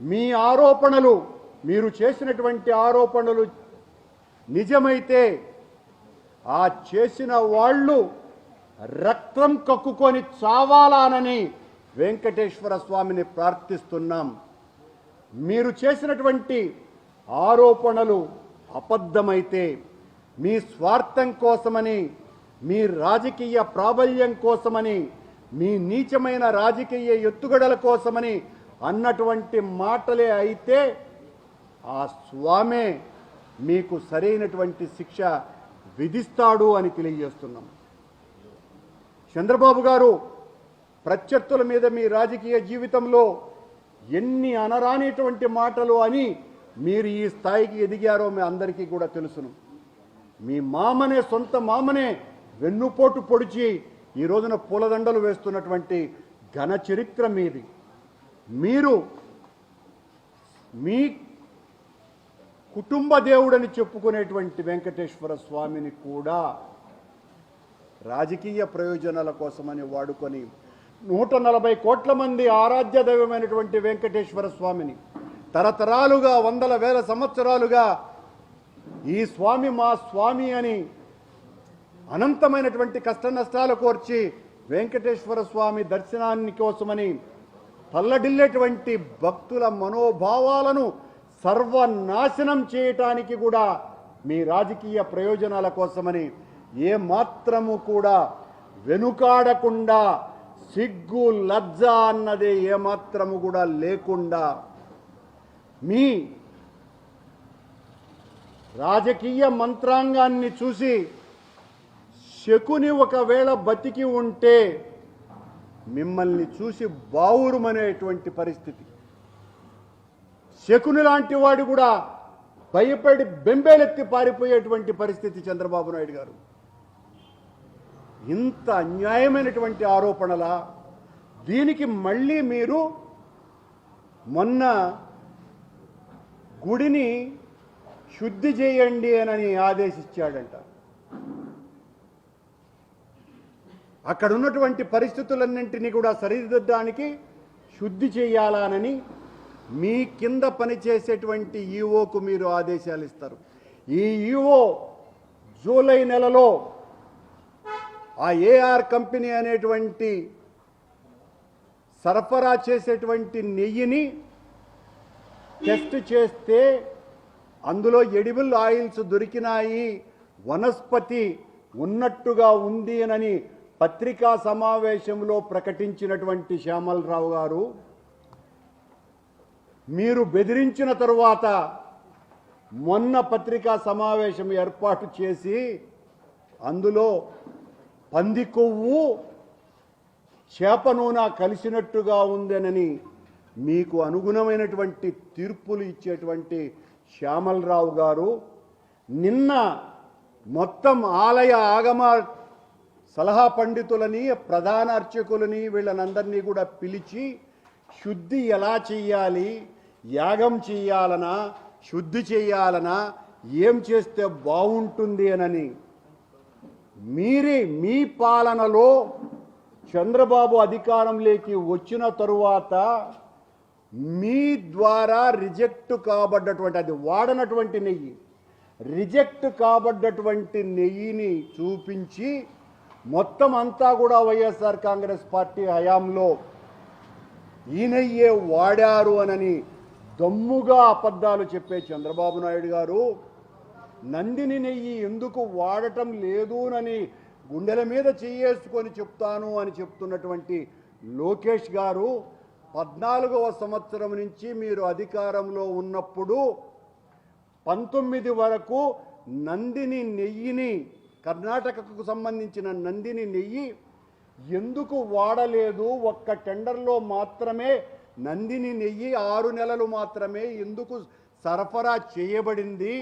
మీ ఆరోపణలు మీరు చేసినటువంటి ఆరోపణలు నిజమైతే ఆ చేసిన వాళ్ళు రక్తం కక్కుకొని చావాలానని వెంకటేశ్వర స్వామిని ప్రార్థిస్తున్నాం. మీరు చేసినటువంటి ఆరోపణలు అబద్ధమైతే మీ స్వార్థం కోసమని మీ రాజకీయ ప్రాబల్యం కోసమని మీ నీచమైన రాజకీయ ఎత్తుగడల కోసమని అన్నటువంటి మాటలే అయితే ఆ స్వామే మీకు సరైనటువంటి శిక్ష విధిస్తాడు అని తెలియజేస్తున్నాం. చంద్రబాబు గారు ప్రత్యర్థుల మీద మీ రాజకీయ జీవితంలో ఎన్ని అనరానేటువంటి మాటలు అని మీరు ఈ స్థాయికి ఎదిగారో మీ అందరికీ కూడా తెలుసును. మీ మామనే సొంత మామనే వెన్నుపోటు పొడిచి ఈ రోజున పూలదండలు వేస్తున్నటువంటి ఘన చరిత్ర మీది. మీరు మీ కుటుంబ దేవుడని చెప్పుకునేటువంటి వెంకటేశ్వర స్వామిని కూడా రాజకీయ ప్రయోజనాల కోసమని వాడుకొని నూట నలభై కోట్ల మంది ఆరాధ్య దైవమైనటువంటి వెంకటేశ్వర స్వామిని తరతరాలుగా వందల వేల సంవత్సరాలుగా ఈ స్వామి మా స్వామి అని అనంతమైనటువంటి కష్ట నష్టాలు కోర్చి వెంకటేశ్వర స్వామి దర్శనాన్ని కోసమని తల్లడిల్లేటువంటి భక్తుల మనోభావాలను సర్వనాశనం చేయటానికి కూడా మీ రాజకీయ ప్రయోజనాల కోసమని ఏ మాత్రము కూడా వెనుకాడకుండా సిగ్గు లజ్జ అన్నదే ఏమాత్రము కూడా లేకుండా మీ రాజకీయ మంత్రాంగాన్ని చూసి శకుని ఒకవేళ బతికి ఉంటే మిమ్మల్ని చూసి బావురుమనేటువంటి పరిస్థితి. శకుని లాంటి వాడు కూడా భయపడి బెంబేలెత్తి పారిపోయేటువంటి పరిస్థితి చంద్రబాబు నాయుడు గారు. ఇంత అన్యాయమైనటువంటి ఆరోపణలా దీనికి మళ్ళీ మీరు మొన్న గుడిని శుద్ధి చేయండి అని ఆదేశించాడంట. అక్కడ ఉన్నటువంటి పరిస్థితులన్నింటినీ కూడా సరిదిద్దడానికి శుద్ధి చేయాలనని మీ కింద పనిచేసేటువంటి ఈఓకు మీరు ఆదేశాలు ఇస్తారు. ఈ ఈఓ జూలై నెలలో ఆ ఏఆర్ కంపెనీ అనేటువంటి సరఫరా చేసేటువంటి నెయ్యిని టెస్ట్ చేస్తే అందులో ఎడిబుల్ ఆయిల్స్ దొరికినాయి వనస్పతి ఉన్నట్టుగా ఉంది అని పత్రికా సమావేశంలో ప్రకటించినటువంటి శ్యామలరావు గారు మీరు బెదిరించిన తరువాత మొన్న పత్రికా సమావేశం ఏర్పాటు చేసి అందులో పంది కొవ్వు చేప నూనె కలిసినట్టుగా ఉందనని మీకు అనుగుణమైనటువంటి తీర్పులు ఇచ్చేటువంటి శ్యామలరావు గారు నిన్న మొత్తం ఆలయ ఆగమ సలహా పండితులని ప్రధాన అర్చకులని వీళ్ళనందరినీ కూడా పిలిచి శుద్ధి ఎలా చెయ్యాలి? యాగం చెయ్యాలనా? శుద్ధి చేయాలనా ఏం చేస్తే బాగుంటుంది? అనని. మీరే మీ పాలనలో చంద్రబాబు అధికారంలోకి వచ్చిన తరువాత మీ ద్వారా రిజెక్ట్ కాబడ్డటువంటి అది వాడనటువంటి నెయ్యి. రిజెక్ట్ కాబడ్డటువంటి నెయ్యిని చూపించి మొత్తం అంతా కూడా వైఎస్ఆర్ కాంగ్రెస్ పార్టీ హయాంలో ఈ నెయ్యే వాడారు అనని దమ్ముగా అబద్ధాలు చెప్పే చంద్రబాబు నాయుడు గారు నందిని నెయ్యి ఎందుకు వాడటం లేదునని గుండెల మీద చెయ్యేసుకొని చెప్తాను అని చెప్తున్నటువంటి లోకేష్ గారు పద్నాలుగవ సంవత్సరం నుంచి మీరు అధికారంలో ఉన్నప్పుడు పంతొమ్మిది వరకు నందిని నెయ్యిని కర్ణాటకకు సంబంధించిన నందిని నెయ్యి ఎందుకు వాడలేదు ఒక్క టెండర్లో మాత్రమే? నందిని నెయ్యి ఆరు నెలలు మాత్రమే ఎందుకు సరఫరా చేయబడింది?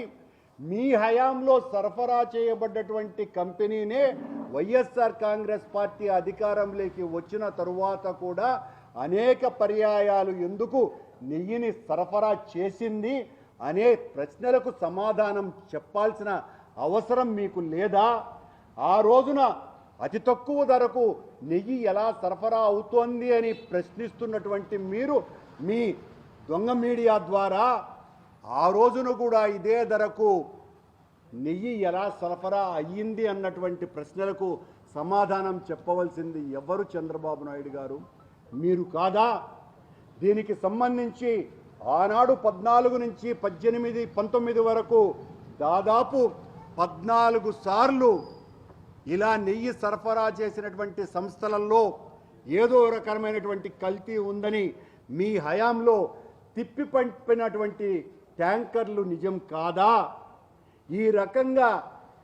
మీ హయాంలో సరఫరా చేయబడ్డటువంటి కంపెనీనే వైఎస్ఆర్ కాంగ్రెస్ పార్టీ అధికారంలోకి వచ్చిన తరువాత కూడా అనేక పర్యాయాలు ఎందుకు నెయ్యిని సరఫరా చేసింది అనే ప్రశ్నలకు సమాధానం చెప్పాల్సిన అవసరం మీకు లేదా? ఆ రోజున అతి తక్కువ ధరకు నెయ్యి ఎలా సరఫరా అవుతోంది అని ప్రశ్నిస్తున్నటువంటి మీరు మీ దొంగ మీడియా ద్వారా ఆ రోజున కూడా ఇదే ధరకు నెయ్యి ఎలా సరఫరా అయ్యింది అన్నటువంటి ప్రశ్నలకు సమాధానం చెప్పవలసింది ఎవరు చంద్రబాబు నాయుడు గారు? మీరు కాదా? దీనికి సంబంధించి ఆనాడు పద్నాలుగు నుంచి పద్దెనిమిది పంతొమ్మిది వరకు దాదాపు పద్నాలుగు సార్లు ఇలా నెయ్యి సరఫరా చేసినటువంటి సంస్థలలో ఏదో రకమైనటువంటి కల్తీ ఉందని మీ హయాంలో తిప్పి పంపినటువంటి ట్యాంకర్లు నిజం కాదా? ఈ రకంగా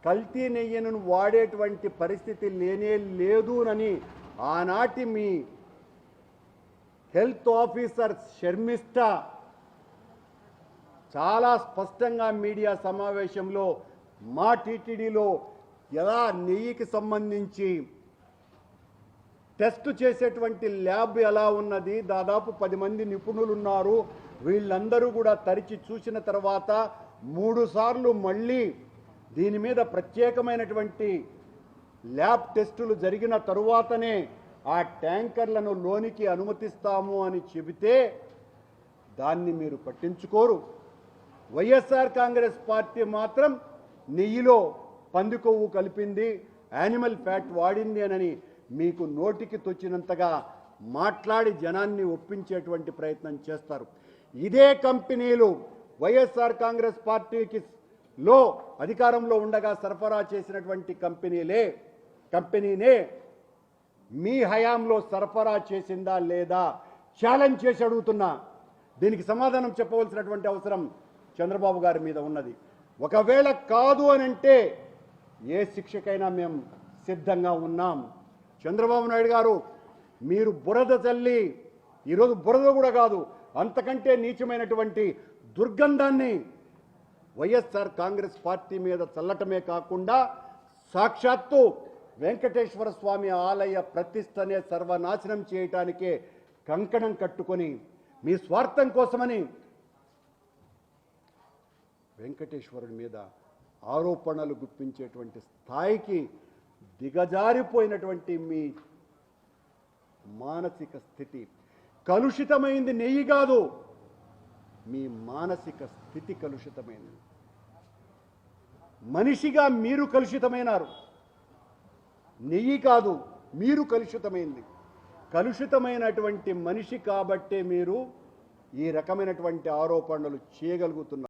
కల్తీ నెయ్యను వాడేటువంటి పరిస్థితి లేనే లేదునని ఆనాటి మీ హెల్త్ ఆఫీసర్ శర్మిష్ట చాలా స్పష్టంగా మీడియా సమావేశంలో మా టీటీడీలో ఎలా నెయ్యికి సంబంధించి టెస్ట్ చేసేటువంటి ల్యాబ్ ఎలా ఉన్నది దాదాపు పది మంది నిపుణులు ఉన్నారు వీళ్ళందరూ కూడా తరిచి చూసిన తర్వాత మూడుసార్లు మళ్ళీ దీని మీద ప్రత్యేకమైనటువంటి ల్యాబ్ టెస్టులు జరిగిన తరువాతనే ఆ ట్యాంకర్లను లోనికి అనుమతిస్తాము అని చెబితే దాన్ని మీరు పట్టించుకోరు. వైఎస్ఆర్ కాంగ్రెస్ పార్టీ మాత్రం నెయ్యిలో పంది కొవ్వు కలిపింది యానిమల్ ఫ్యాట్ వాడింది అనని మీకు నోటికి తొచ్చినంతగా మాట్లాడి జనాన్ని ఒప్పించేటువంటి ప్రయత్నం చేస్తారు. ఇదే కంపెనీలు వైఎస్ఆర్ కాంగ్రెస్ పార్టీకి లో అధికారంలో ఉండగా సరఫరా చేసినటువంటి కంపెనీలే కంపెనీనే మీ హయాంలో సరఫరా చేసిందా లేదా ఛాలెంజ్ చేసి అడుగుతున్నా. దీనికి సమాధానం చెప్పవలసినటువంటి అవసరం చంద్రబాబు గారి మీద ఉన్నది. ఒకవేళ కాదు అని అంటే ఏ శిక్షకైనా మేము సిద్ధంగా ఉన్నాం. చంద్రబాబు నాయుడు గారు మీరు బురద చల్లి ఈరోజు బురద కూడా కాదు అంతకంటే నీచమైనటువంటి దుర్గంధాన్ని వైఎస్ఆర్ కాంగ్రెస్ పార్టీ మీద చల్లటమే కాకుండా సాక్షాత్తు వెంకటేశ్వర స్వామి ఆలయ ప్రతిష్టనే సర్వనాశనం చేయటానికే కంకణం కట్టుకొని మీ స్వార్థం కోసమని వెంకటేశ్వరుడి మీద ఆరోపణలు గుప్పించేటువంటి స్థాయికి దిగజారిపోయినటువంటి మీ మానసిక స్థితి కలుషితమైంది నెయ్యి కాదు. మీ మానసిక స్థితి కలుషితమైంది. మనిషిగా మీరు కలుషితమైనారు. నెయ్యి కాదు మీరు కలుషితమైంది. కలుషితమైనటువంటి మనిషి కాబట్టే మీరు ఈ రకమైనటువంటి ఆరోపణలు చేయగలుగుతున్నారు.